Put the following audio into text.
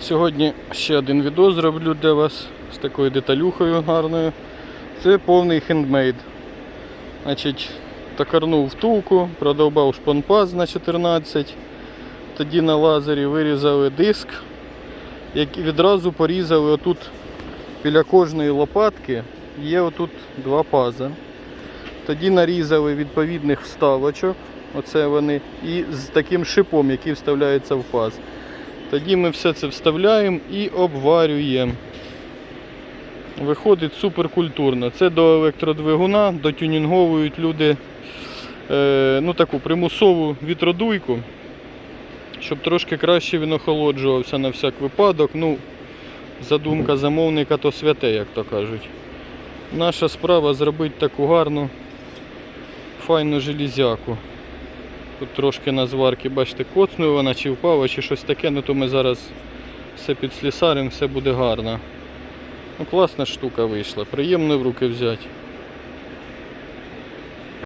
Сьогодні ще один відео зроблю для вас з такою деталюхою гарною. Це повний хендмейд. Значить, токарнув втулку, продовбав шпонпаз на 14. Тоді на лазері вирізали диск, який відразу порізали отут біля кожної лопатки є отут два пази. Тоді нарізали відповідних вставочок. Оце вони. І з таким шипом, який вставляється в паз. Тоді ми все це вставляємо і обварюємо. Виходить суперкультурно. Це до електродвигуна, дотюнінговують люди е, ну, таку примусову вітродуйку, щоб трошки краще він охолоджувався на всяк випадок. Ну, задумка замовника то святе, як то кажуть. Наша справа зробити таку гарну, файну железяку. Тут трошки на зварки, бачите, коцнула вона чи впала, чи щось таке, ну то ми зараз все підслісаримо, все буде гарно. Ну, класна штука вийшла, приємно в руки взяти.